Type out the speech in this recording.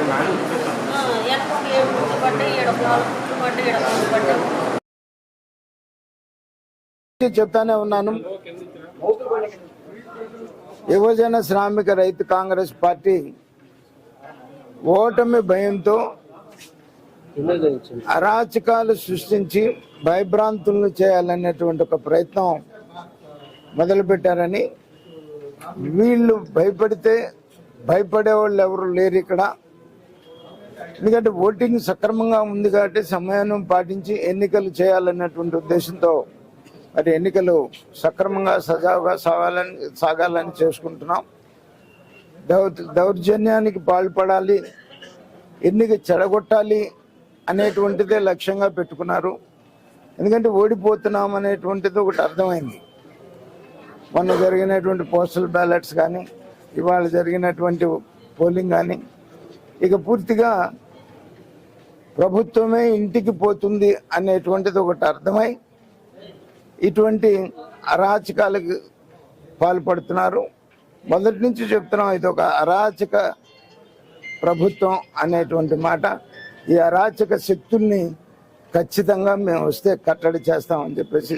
ఏడు పడ్డాయి ఏడు నాలుగు పడ్డాయి ఏడు పడ్డాయి చెప్తానే ఉన్నాను. యువజన శ్రామిక రైతు కాంగ్రెస్ పార్టీ ఓటమి భయంతో అరాచకాలు సృష్టించి భయభ్రాంతులను చేయాలనేటువంటి ఒక ప్రయత్నం మొదలుపెట్టారని వీళ్ళు భయపడితే భయపడే వాళ్ళు ఎవరు లేరు ఇక్కడ. ఎందుకంటే ఓటింగ్ సక్రమంగా ఉంది కాబట్టి సమయాన్ని పాటించి ఎన్నికలు చేయాలన్నటువంటి ఉద్దేశంతో మరి ఎన్నికలు సక్రమంగా సజావుగా సాగాలని సాగాలని చేసుకుంటున్నాం. దౌ దౌర్జన్యానికి పాల్పడాలి ఎన్నిక చెడగొట్టాలి అనేటువంటిదే లక్ష్యంగా పెట్టుకున్నారు. ఎందుకంటే ఓడిపోతున్నాం అనేటువంటిది ఒకటి అర్థమైంది. మొన్న జరిగినటువంటి పోస్టల్ బ్యాలెట్స్ కానీ ఇవాళ జరిగినటువంటి పోలింగ్ కానీ ఇక పూర్తిగా ప్రభుత్వమే ఇంటికి పోతుంది అనేటువంటిది ఒకటి అర్థమై ఇటువంటి అరాచకాలకు పాల్పడుతున్నారు. మొదటి నుంచి చెప్తున్నాం ఇది ఒక అరాచక ప్రభుత్వం అనేటువంటి మాట. ఈ అరాచక శక్తుల్ని ఖచ్చితంగా మేము వస్తే కట్టడి చేస్తామని చెప్పేసి